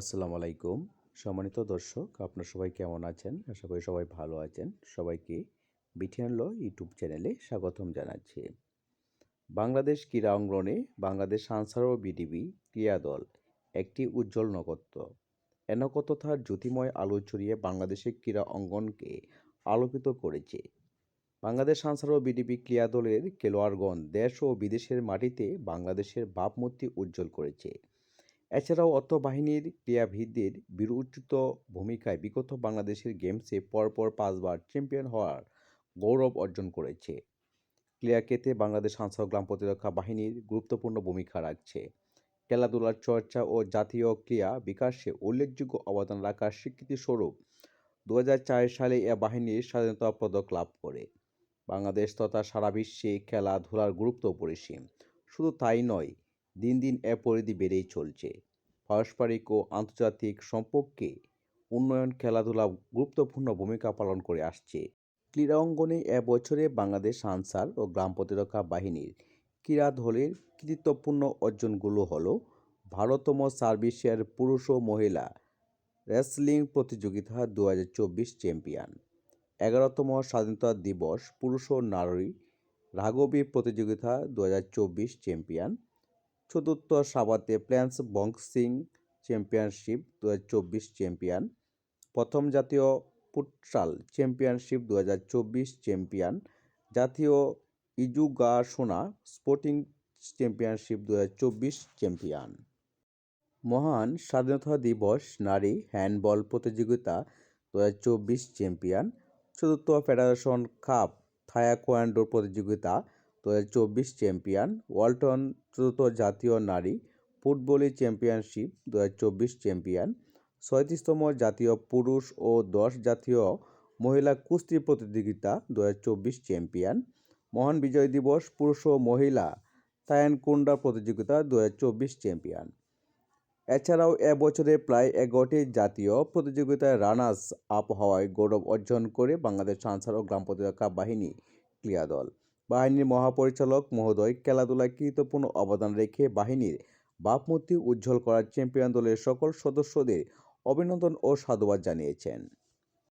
আসসালামু আলাইকুম। সম্মানিত দর্শক, আপনার সবাই কেমন আছেন? আশা করি সবাই ভালো আছেন। সবাইকে বিটিএন ল ইউটিউব চ্যানেলে স্বাগতম জানাচ্ছি। বাংলাদেশ ক্রীড়া অঙ্গনে বাংলাদেশ আনসার ও বিডিবি ক্রীড়া দল একটি উজ্জ্বল নক্ষত্র। এ নক্ষত্র তার জ্যোতিময় আলো ছড়িয়ে বাংলাদেশের ক্রীড়া অঙ্গনকে আলোকিত করেছে। বাংলাদেশ আনসার ও বিডিবি ক্রীড়া দলের খেলোয়াড়গণ দেশ ও বিদেশের মাটিতে বাংলাদেশের ভাবমূর্তি উজ্জ্বল করেছে। এছাড়াও অর্থ বাহিনীর ক্রীড়াবিদদের বিরোচিত ভূমিকায় বিগত বাংলাদেশের গেমসে পরপর পাঁচবার চ্যাম্পিয়ন হওয়ার গৌরব অর্জন করেছে। ক্রীড়াক্ষেত্রে বাংলাদেশ আনসার গ্রাম প্রতিরক্ষা বাহিনীর গুরুত্বপূর্ণ ভূমিকা রাখছে। খেলাধুলার চর্চা ও জাতীয় ক্রীড়া বিকাশে উল্লেখযোগ্য অবদান রাখার স্বীকৃতিস্বরূপ দু হাজার চার সালে এ বাহিনীর স্বাধীনতা পদক লাভ করে। বাংলাদেশ তথা সারা বিশ্বে খেলাধুলার গুরুত্ব অপরিসীম। শুধু তাই নয় দিন দিন এ পরিধি বেড়েই চলছে। পারস্পরিক ও আন্তর্জাতিক সম্পর্কে উন্নয়ন, খেলাধুলা গুরুত্বপূর্ণ ভূমিকা পালন করে আসছে। ক্রীড়া অঙ্গনে এবছরে বাংলাদেশ আনসার ও গ্রাম প্রতিরক্ষা বাহিনীর ক্রীড়া দলের কৃতিত্বপূর্ণ অর্জনগুলো হলো ভারতম সার্ভিসের পুরুষ ও মহিলা রেসলিং প্রতিযোগিতা দু চ্যাম্পিয়ন, এগারোতম স্বাধীনতা দিবস পুরুষ ও নারী রাগবি প্রতিযোগিতা দু হাজার চব্বিশ চ্যাম্পিয়ন চতুর্থ সাবাতে প্ল্যান্স বক্সিং চ্যাম্পিয়নশিপ দুহাজার চব্বিশ চ্যাম্পিয়ন। প্রথম জাতীয় ফুটসাল চ্যাম্পিয়নশিপ দু হাজার চব্বিশ চ্যাম্পিয়ন। জাতীয় ইজুগাসোনা স্পোর্টিং চ্যাম্পিয়নশিপ দুহাজার চব্বিশ চ্যাম্পিয়ন। মহান স্বাধীনতা দিবস নারী হ্যান্ডবল প্রতিযোগিতা দু চব্বিশ চ্যাম্পিয়ন। চতুর্থ ফেডারেশন কাপ থায়াকোয়ান্ডো প্রতিযোগিতা দু হাজার চব্বিশ চ্যাম্পিয়ন, ওয়ালটন চতুর্থ জাতীয় নারী ফুটবলি চ্যাম্পিয়নশিপ দু হাজার চব্বিশ চ্যাম্পিয়ন, ছয়ত্রিশতম জাতীয় পুরুষ ও দশ জাতীয় মহিলা কুস্তি প্রতিযোগিতা দু হাজার চব্বিশ চ্যাম্পিয়ন, মহান বিজয় দিবস পুরুষ ও মহিলা তায়ানকুন্ডা প্রতিযোগিতা দু হাজার চব্বিশ চ্যাম্পিয়ন। এছাড়াও এবছরে প্রায় এগারোটি জাতীয় প্রতিযোগিতায় রানার্স আপ হওয়ায় গৌরব অর্জন করে বাংলাদেশ আনসার ও গ্রাম প্রতিরক্ষা বাহিনী ক্রীড়া দল। বাহিনীর মহাপরিচালক মহোদয় খেলাধুলায় কৃতপূর্ণ অবদান রেখে বাহিনীর বাপমূর্তি উজ্জ্বল করার চ্যাম্পিয়ন দলের সকল সদস্যদের অভিনন্দন ও সাধুবাদ জানিয়েছেন।